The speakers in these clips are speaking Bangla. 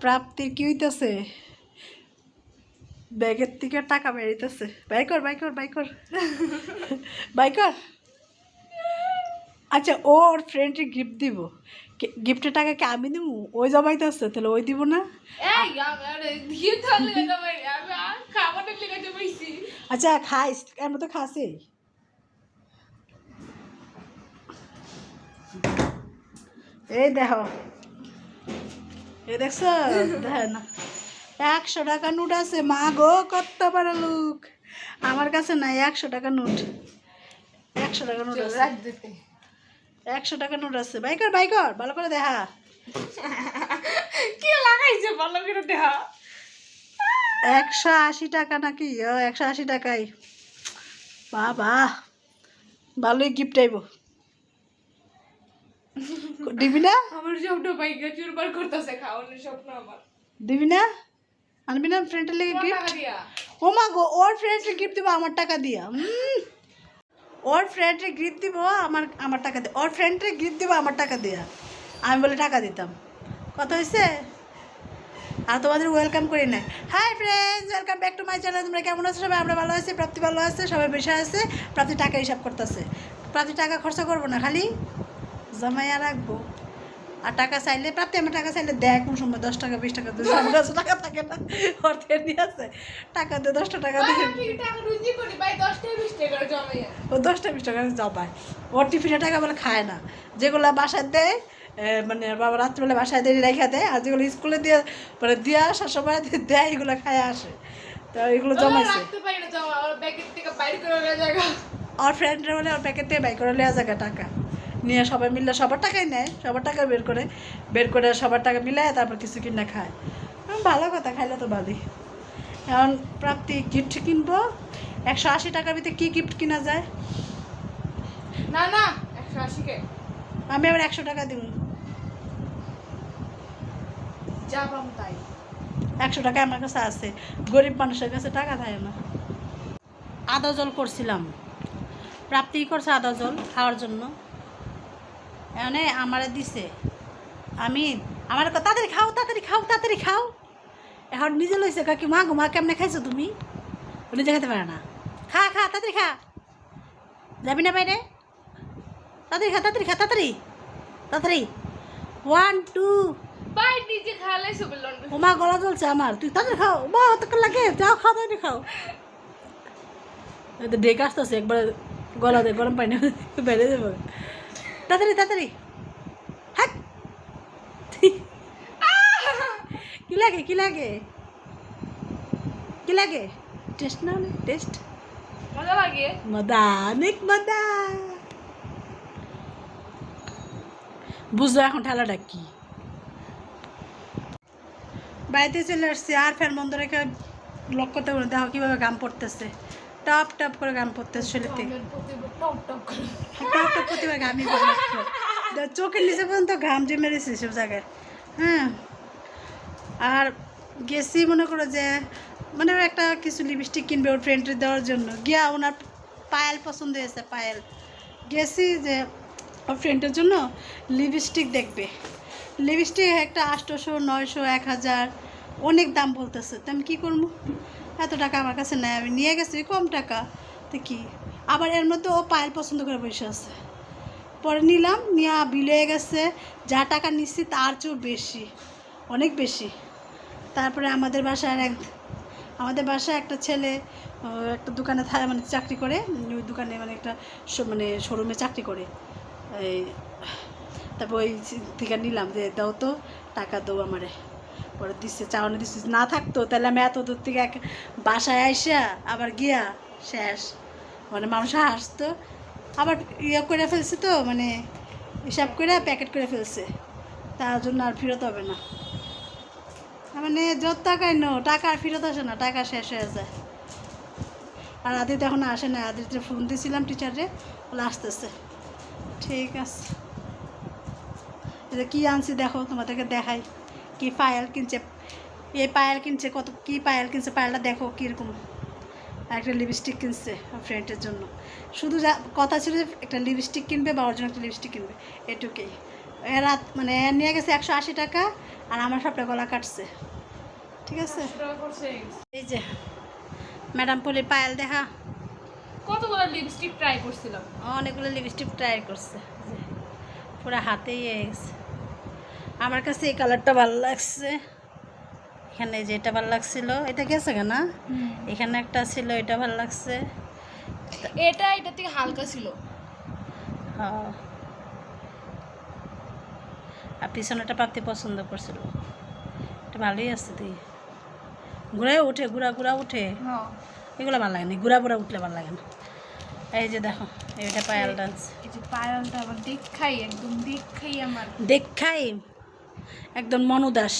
প্রাপ্তির কি হইতেছে? ব্যাগের থেকে টাকা বেরিতেছে। বাই কর বাই কর বাই কর। বাই কর। আচ্ছা ও ওর ফ্রেন্ডকে গিফট দিব। গিফটের টাকা কি আমি দিব? ওই জমাইতেছে তাহলে ওই দিব না? আচ্ছা খাইস আমরা তো খাসি। এই দেখো। এই দেখছ? দেখ না একশো টাকা নোট আছে। মা গো কত বড় লোক। আমার কাছে নাই একশো টাকা নোট। একশো টাকা নোট আছে। একশো টাকা নোট আছে। বাইকর বাইকর ভালো করে দেখা। কি লাগাইছে? ভালো করে দেখা। একশো আশি টাকা নাকি? ও একশো আশি টাকাই বাবা ভালোই গিফট আইব। দিবি না আমার স্বপ্ন বাইকে চুরবার করতেছে খাওয়ানোর স্বপ্ন আমার। দিবি না আনবি না ফ্রেন্ডের লেগে গিফট ও মা গো ওর ফ্রেন্ডকে গিফট দিব আমার টাকা দিয়া। ওর ফ্রেন্ডে গিফট দিব আমার আমার টাকা দিয়ে। ওর ফ্রেন্ডে গিফট দিব আমার টাকা দিয়া। আমি বলে টাকা দিতাম। কত হয়েছে আর তোমাদের ওয়েলকাম করি না hi friends welcome back to my channel তোমরা কেমন আছো? সবাই আমরা ভালো আছি প্রাপ্তি ভালো আছে সবাই বেশি আছে। প্রাপ্তি টাকা হিসাব করতেছে। প্রাপ্তি টাকা খরচা করব না খালি? জমাইয়া রাখব। আর টাকা চাইলে প্রাপ্তি আমার টাকা চাইলে দেয় কোন সময় দশ টাকা বিশ টাকা কাছে টাকা থাকে না অর্থের নিয়ে আছে টাকা দিয়ে দশটা টাকা দিয়ে দশ ও দশটা বিশ টাকা জমায়। ওর টিফিনে টাকা বলে খায় না। যেগুলো বাসায় দেয় মানে বাবা রাত্রিবেলা বাসায় দিয়ে রেখে দেয় আর যেগুলো স্কুলে দিয়ে মানে দিয়ে আসার সময় দেয় এগুলো খায় আসে। তো এগুলো জমাইছে। ওর ওর ফ্রেন্ডরা বলে ওর প্যাকেট থেকে বাই করে নেওয়া টাকা। নিয়ে সবাই মিললে সবার টাকাই নেয় সবার টাকা বের করে বের করে সবার টাকা মিলায় তারপর কিছু কিনে খায়। ভালো কথা খাইলে তো বাদি এখন প্রাপ্তি গিফট কিনবো একশো আশি টাকার ভিতরে কী গিফট কিনা যায়? না না একশো আশিকে। আমি আবার একশো টাকা দিব। যা তাই। একশো টাকা আমার কাছে আছে। গরিব মানুষের কাছে টাকা থাকে না। আদা জল করছিলাম। প্রাপ্তি করছে আদা জল খাওয়ার জন্য। এনে আমারে দিছে। আমি আমার তাড়াতাড়ি খাও তাড়াতাড়ি খাও তাড়াতাড়ি খাও। এখন নিজে লইছে কাকি মা মা কেমনে খাইছো তুমি? নিজে খেতে পারে না। খা খা তাড়াতাড়ি খা। যাবি না বাইরে? তাড়াতাড়ি খা তাড়াতাড়ি খা তাড়াতাড়ি। তাড়াতাড়ি। ওয়ান টু ওমা গলা জ্বলছে আমার। তুই তাদের খাও। মা অত লাগে যাও খাও তাদের খাও। এই তো ডেকে আসতেছে একবার গলা দে গরম পানি বেড়ে দেবো। তাড়াতাড়ি তাড়াতাড়ি। হ্যাঁ কি লাগে কি লাগে? কি লাগে? টেস্ট না টেস্ট মজা লাগে মজা অনেক মজা। বুঝলো এখন ঠেলাটা কি? বাড়িতে চলে আসছি আর ফ্যান বন্ধ রেখে লক করতে পারো দেখো কীভাবে গাম পড়তেছে। টপ টপ করে গান পড়তেছে শরীরতে টপ টপ প্রতিবার পড়ে চোখের নিচে পর্যন্ত ঘাম জমে রয়েছে সব জায়গায়। হ্যাঁ আর গেছি মনে করো যে মানে একটা কিছু লিপস্টিক কিনবে ওর ফ্রেন্ডের দেওয়ার জন্য। গিয়া ওনার পায়েল পছন্দ হয়েছে, পায়েল। গেছি যে ওর ফ্রেন্ডের জন্য লিপস্টিক দেখবে। লিপস্টিক একটা আটশোশো নয়শো, এক হাজার, অনেক দাম বলতেছে। তো আমি কী করব? এত টাকা আমার কাছে নেই আমি নিয়ে গেছি, কম টাকা। তো কি? আবার এর মধ্যে ও পায়েল পছন্দ করে বসে আছে। পরে নিলাম, নিয়ে বিল হয়ে গেছে, যা টাকা নিচ্ছি তার চেয়েও বেশি, অনেক বেশি। তারপরে আমাদের বাসায় এক, আমাদের বাসায় একটা ছেলে একটা দোকানে মানে চাকরি করে, ওই দোকানে মানে একটা মানে শোরুমে চাকরি করে। এই, তারপর ওই থেকে নিলাম যে, দাও তো, টাকা দাও আমারে। পরে দিচ্ছে চাওয়ানো দিচ্ছে না থাকতো, তাহলে আমি এত দূর থেকে এক বাসায় আইসা আবার গিয়া শেষ। মানে মানুষ হাসতো। আবার ইয়ে করে ফেলছে তো মানে হিসাব করে প্যাকেট করে ফেলছে। তার জন্য আর ফেরত হবে না। মানে যত টাকাই নো টাকা আর ফেরত আসে না, টাকা শেষ হয়ে যায়। আর আদিত এখন আসে না। আদিতে ফোন দিয়েছিলাম টিচারে বলে আসতেছে। ঠিক আছে। এটা কী আনছি দেখো, তোমাদেরকে দেখাই। কি পায়েল কিনছে এই পায়েল কিনছে কত কি পায়েল কিনছে পায়েলটা দেখো কীরকম। আর একটা লিপস্টিক কিনছে ফ্রেন্ডের জন্য। শুধু যা কথা ছিল যে একটা লিপস্টিক কিনবে বা ওর জন্য একটা লিপস্টিক কিনবে এটুকুই। রাত মানে নিয়ে গেছে একশো আশি টাকা আর আমার সবটা গলা কাটছে। ঠিক আছে। এই যে ম্যাডাম পলি পায়েল দেখা। কতগুলো লিপস্টিক ট্রাই করছিলাম? অনেকগুলো লিপস্টিক ট্রাই করছে। পুরো হাতেই গেছে। আমার কাছে এই কালারটা ভালো লাগছে। এখানে যেটা ভালো লাগছিল এটা গেছে কেন এখানে? একটা ছিল এটা ভালো লাগছে। এটা এটা থেকে হালকা ছিল। হ্যাঁ। আর পিছনেটা প্রাপ্তি পছন্দ করছিল। এটা ভালোই আছে তুই ঘুরাই উঠে ঘুরা ঘুরা উঠে। হ্যাঁ এগুলো ভালো লাগে না ঘুরা ঘুরা উঠলে ভালো লাগে না। এই যে দেখো এটা পায়াল ডান্স এই যে পায়ালটা আবার দেখাই একদম দেখাই আমার। দেখাই। একদম মনুদাস।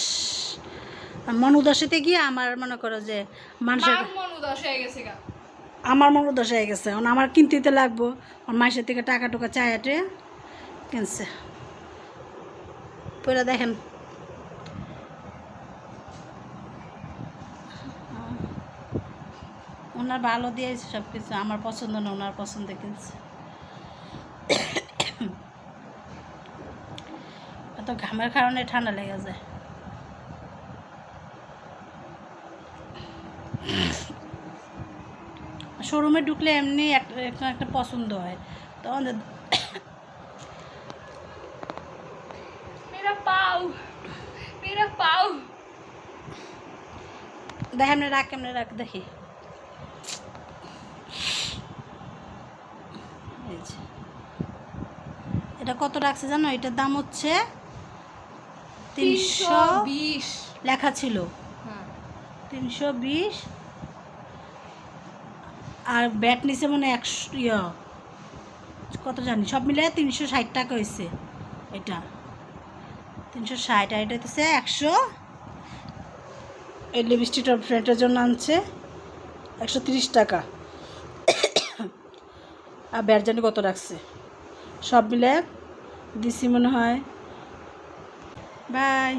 মনুদাসেতে গিয়ে আমার মনে করো যে মানুষের মার হয়ে গেছে গা। আমার মনুদাস হয়ে গেছে। আমার কিনতে লাগবো। আমার মাসের থেকে টাকা টুকা চাই আটে কিনছে। পরে দেখেন। ওনার ভালো দিয়েছে সব কিছু আমার পছন্দ না ওনার পছন্দ কিনছে। এত ঘামের কারণে ঠান্ডা লেগে যায় শোরুমে ঢুকলে এমনি একটা একটা পছন্দ হয়। পাও। দেখ এমনি রাখ এমনি রাখ দেখি। এটা কত রাখছে জানো? এটার দাম হচ্ছে তিনশো বিশ। লেখা ছিল। হ্যাঁ। তিনশো বিশ। আর ব্যাট নিচে মানে একশো ইয়া কত জানি সব মিলে তিনশো ষাট টাকা হয়েছে এটা। তিনশো ষাট আর এটা হচ্ছে একশো। এই লিপস্টিকটা ফ্রেন্ডের জন্য আনছে একশো তিরিশ টাকা। আর ব্যাট জানি কত রাখছে। সব মিলে দিছি মনে হয় বাই